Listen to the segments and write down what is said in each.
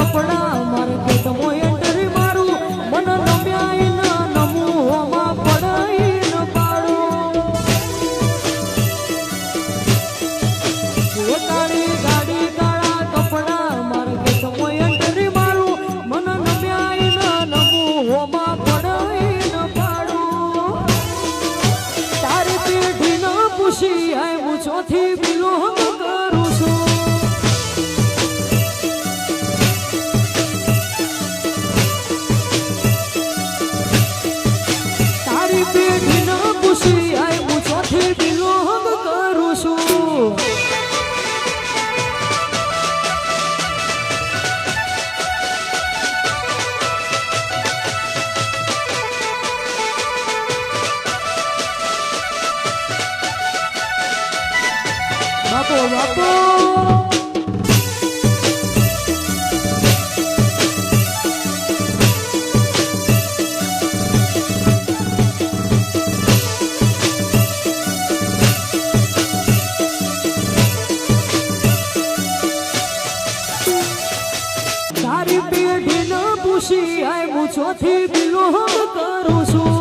કપડા મારે પેટ મોય બાપો બાપો તારી પેઢી ના પૂછી આય હું ચોથી કરું છું.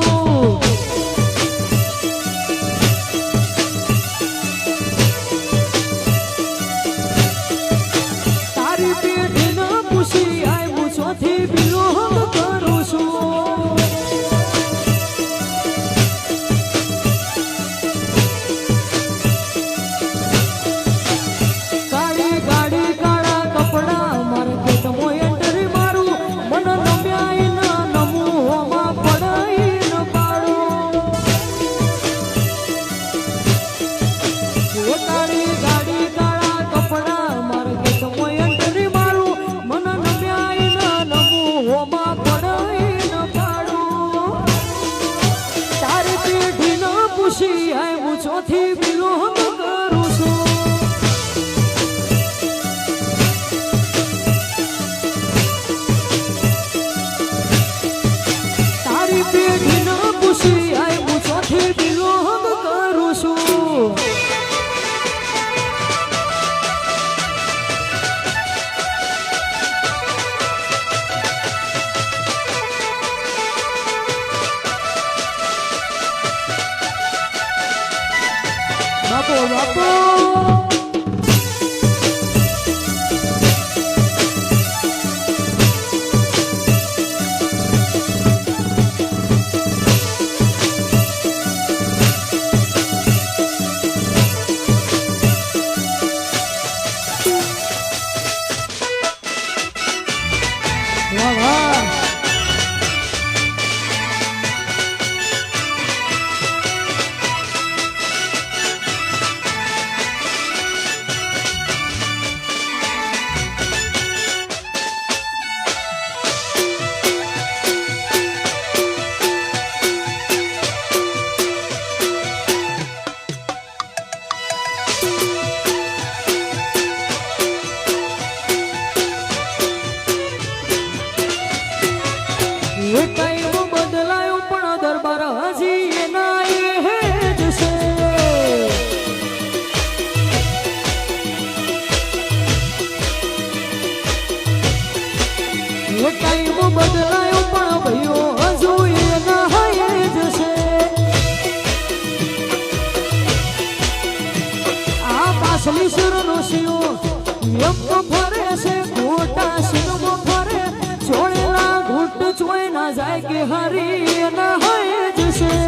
જાય કે હરી ના હોય જશે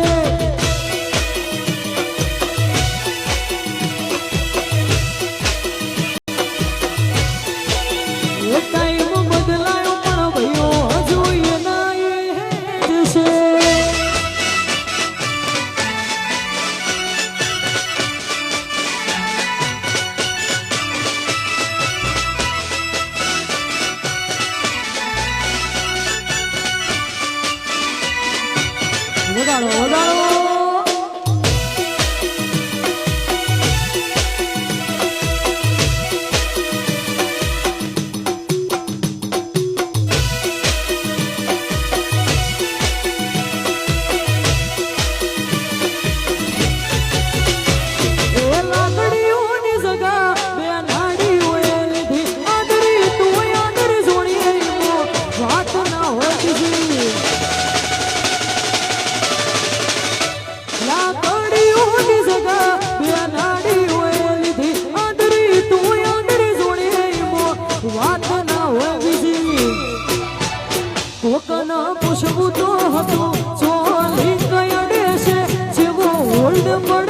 હોય બીજી કોકન પૂછવું તો હતું ચોલી કયડે છે જેવો ઓલ્ડ પણ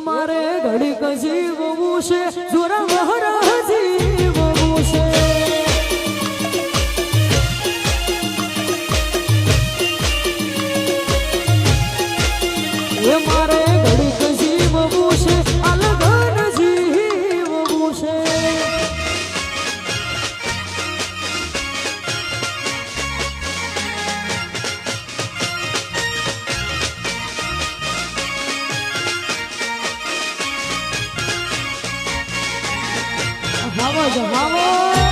મારે ઘડી કસી છે. જોરા વહરા મામો છો મામો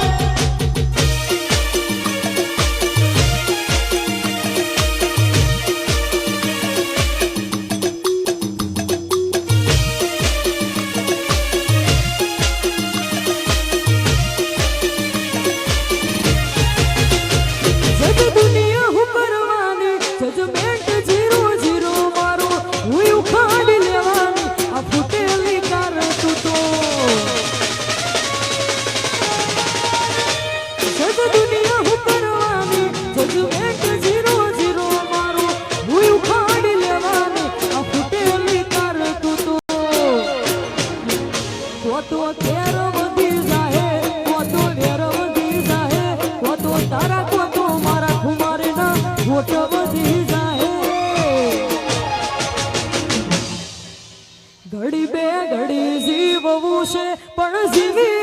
ઘડી બે ઘડી જીવવું છે પણ જીવી